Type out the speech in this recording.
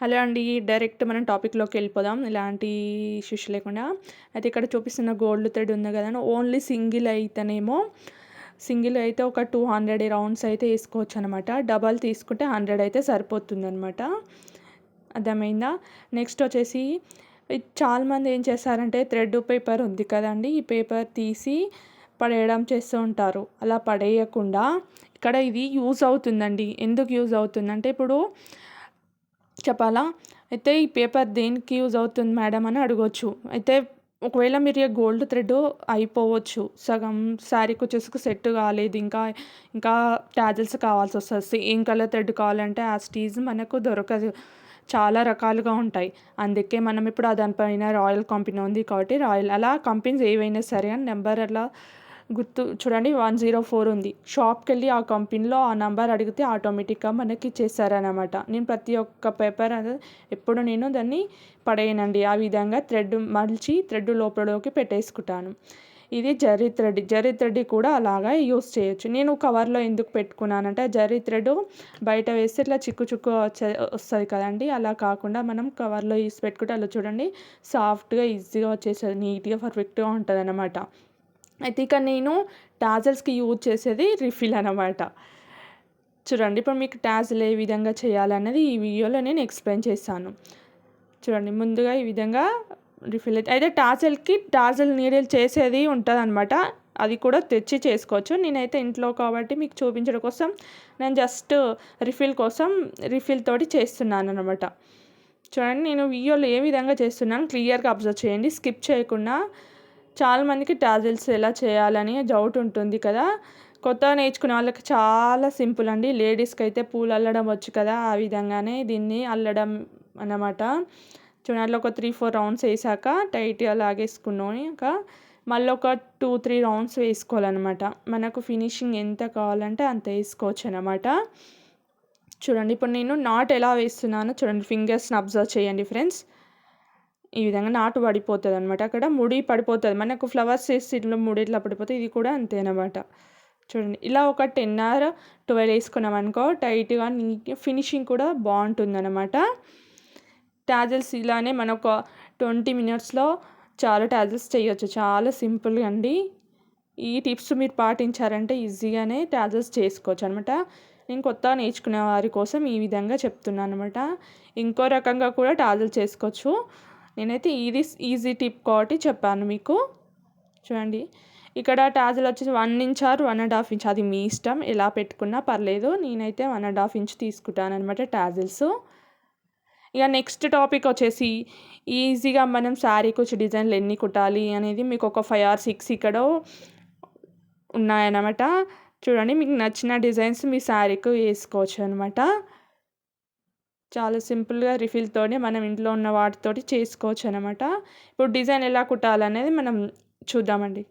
Hello అండి direct మనం టాపిక్లోకి వెళ్ళిపోదాం. ఇలాంటి ఇష్యూస్ లేకుండా. అయితే ఇక్కడ చూపిస్తున్న గోల్డ్ థ్రెడ్ ఉంది కదా ఓన్లీ సింగిల్ అయితేనేమో సింగిల్ అయితే ఒక టూ హండ్రెడ్ రౌండ్స్ అయితే వేసుకోవచ్చు అనమాట డబల్ తీసుకుంటే హండ్రెడ్ అయితే సరిపోతుంది అనమాట అర్థమైందా? నెక్స్ట్ వచ్చేసి చాలామంది ఏం చేస్తారంటే థ్రెడ్ పేపర్ ఉంది కదండి ఈ పేపర్ తీసి పడేయడం చేస్తూ ఉంటారు. అలా పడేయకుండా ఇక్కడ ఇది యూజ్ అవుతుందండి. ఎందుకు యూజ్ అవుతుందంటే ఇప్పుడు చెప్పాలా? అయితే ఈ పేపర్ దేనికి యూజ్ అవుతుంది మేడం అని అడగవచ్చు అయితే ఒకవేళ మీరు గోల్డ్ థ్రెడ్ అయిపోవచ్చు. సగం శారీకి వచ్చేసి సెట్ కాలేదు. ఇంకా ఇంకా ట్యాజల్స్ కావాల్సి వస్తుంది. ఏం కలర్ థ్రెడ్ కావాలంటే ఆ స్టీజ్ మనకు దొరకదు. చాలా రకాలుగా ఉంటాయి. అందుకే మనం ఇప్పుడు దానిపైన రాయల్ కంపెనీ ఉంది కాబట్టి రాయల్ అలా కంపెనీస్ ఏవైనా సరే అని నెంబర్ అలా గుర్తు చూడండి వన్ జీరో ఫోర్ ఉంది. షాప్కి వెళ్ళి ఆ కంపెనీలో ఆ నెంబర్ అడిగితే ఆటోమేటిక్గా మనకి ఇచ్చేస్తారనమాట నేను ప్రతి ఒక్క పేపర్ ఎప్పుడు నేను దాన్ని పడేయనండి. ఆ విధంగా థ్రెడ్ మలిచి థ్రెడ్ లోపలలోకి పెట్టేసుకుంటాను. ఇది జరీ థ్రెడ్. జరీ థ్రెడ్ కూడా అలాగా యూస్ చేయొచ్చు. నేను కవర్లో ఎందుకు పెట్టుకున్నానంటే జరీ థ్రెడ్ బయట వేస్తే ఇట్లా చిక్కు చిక్కు వచ్చే వస్తుంది కదండి. అలా కాకుండా మనం కవర్లో వేసి పెట్టుకుంటే అలా చూడండి సాఫ్ట్గా ఈజీగా వచ్చేస్తుంది. నీట్గా పర్ఫెక్ట్గా ఉంటుంది అనమాట అయితే ఇక నేను టాజల్స్కి యూజ్ చేసేది రిఫిల్ అనమాట చూడండి ఇప్పుడు మీకు టాజల్ ఏ విధంగా చేయాలన్నది ఈ వీడియోలో నేను ఎక్స్ప్లెయిన్ చేస్తాను. చూడండి ముందుగా ఈ విధంగా రిఫిల్ అయితే అయితే టాజల్కి టాజల్ నీడిల్ చేసేది ఉంటుంది అనమాట అది కూడా తెచ్చి చేసుకోవచ్చు. నేనైతే ఇంట్లో కాబట్టి మీకు చూపించడం కోసం నేను జస్ట్ రిఫిల్ కోసం రిఫిల్ తోటి చేస్తున్నాను అనమాట చూడండి నేను వీడియోలో ఏ విధంగా చేస్తున్నాను క్లియర్గా అబ్జర్వ్ చేయండి. స్కిప్ చేయకుండా చాలామందికి టాజిల్స్ ఎలా చేయాలని డౌట్ ఉంటుంది కదా. కొత్తగా నేర్చుకునే వాళ్ళకి చాలా సింపుల్ అండి. లేడీస్కి అయితే పూలు అల్లడం వచ్చు కదా. ఆ విధంగానే దీన్ని అల్లడం అన్నమాట. చూడండి ఒక త్రీ ఫోర్ రౌండ్స్ వేసాక టైట్గా లాగేసుకున్నాక మళ్ళీ ఒక టూ త్రీ రౌండ్స్ వేసుకోవాలన్నమాట. మనకు ఫినిషింగ్ ఎంత కావాలంటే అంత వేసుకోవచ్చు అనమాట చూడండి ఇప్పుడు నేను నాట్ ఎలా వేస్తున్నానో చూడండి ఫింగర్స్ని అబ్జర్వ్ చేయండి ఫ్రెండ్స్ ఈ విధంగా నాటు పడిపోతుంది అనమాట అక్కడ ముడి పడిపోతుంది. మనకు ఫ్లవర్స్ వేసి ఇట్లా ముడి ఇట్లా పడిపోతే ఇది కూడా అంతే అనమాట చూడండి ఇలా ఒక టెన్ ఆర్ ట్వెల్వ్ వేసుకున్నాం అనుకో టైట్గా నీట్ ఫినిషింగ్ కూడా బాగుంటుంది అనమాట ట్యాజల్స్ ఇలానే మనం ఒక ట్వంటీ మినిట్స్లో చాలా ట్యాజల్స్ చేయొచ్చు. చాలా సింపుల్గా అండి. ఈ టిప్స్ మీరు పాటించారంటే ఈజీగానే ట్యాజల్స్ చేసుకోవచ్చు అనమాట నేను కొత్త నేర్చుకునే వారి కోసం ఈ విధంగా చెప్తున్నాను అనమాట ఇంకో రకంగా కూడా టాజల్ చేసుకోవచ్చు. నేనైతే ఇది ఈజీ టిప్ కాబట్టి చెప్పాను మీకు. చూడండి ఇక్కడ టాజల్ వచ్చేసి one inch or one and half inch అది మీ ఇష్టం ఎలా పెట్టుకున్నా పర్లేదు. నేనైతే వన్ అండ్ హాఫ్ ఇంచ్ తీసుకుంటాను అనమాట టాజిల్స్ ఇక నెక్స్ట్ టాపిక్ వచ్చేసి ఈజీగా మనం శారీకి వచ్చి డిజైన్లు ఎన్ని కుట్టాలి అనేది మీకు ఒక ఫైవ్ ఆర్ సిక్స్ ఇక్కడ ఉన్నాయన్నమాట. చూడండి మీకు నచ్చిన డిజైన్స్ మీ శారీకి వేసుకోవచ్చు అనమాట చాలా సింపుల్గా రిఫిల్తోనే మనం ఇంట్లో ఉన్న వాటితోటి చేసుకోవచ్చు అనమాట ఇప్పుడు డిజైన్ ఎలా కుట్టాలనేది మనం చూద్దామండి.